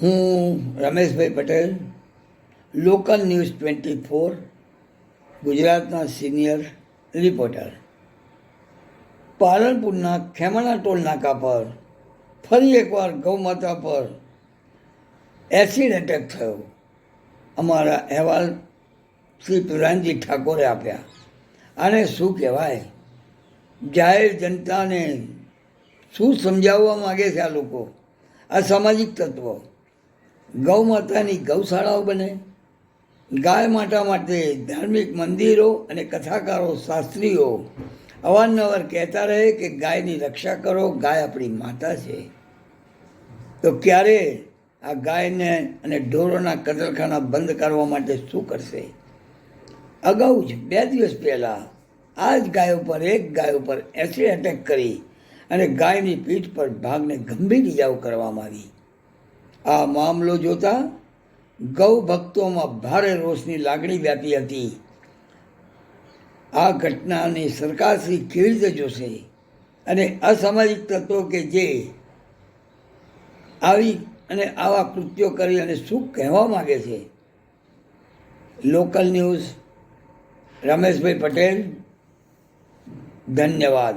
હું Rameshbhai Patel, local news twenty four, ગુજરાતના senior reporter. પાલનપુરના ખેમણા ટોલ નાકા પર ફરી એકવાર ગૌમાતા પર એસિડ એટેક થયો. અમારા અહેવાલ શ્રી પ્રધાનજી ઠાકોરે આપ્યા. આને શું કહેવાય? જાહેર જનતાને શું સમજાવવા માગે છે આ લોકો? આ સામાજિક તત્વો? ગૌ માતાની ગૌશાળાઓ બને. ગાય માતા માટે ધાર્મિક મંદિરો અને કથાકારો, શાસ્ત્રીઓ અવારનવાર કહેતા રહે કે ગાયની રક્ષા કરો, ગાય આપણી માતા છે. તો ક્યારે આ ગાયને અને ઢોરોના કતલખાના બંધ કરવા માટે શું કરશે? અગાઉ જ બે દિવસ પહેલાં આ જ ગાય ઉપર, એક ગાય ઉપર એસિડ એટેક કરી અને ગાયની પીઠ પર ભાગને ગંભીર ઇજાઓ કરવામાં આવી. આ મામલો જોતા ગૌ ભક્તોમાં ભારે રોષની લાગણી વ્યાપી હતી. આ ઘટનાને સરકારશ્રી કેવી રીતે જોશે? અને અસામાજિક તત્વો કે જે આવી અને આવા કૃત્યો કરી અને શું કહેવા માગે છે? લોકલ ન્યૂઝ, રમેશભાઈ પટેલ, ધન્યવાદ.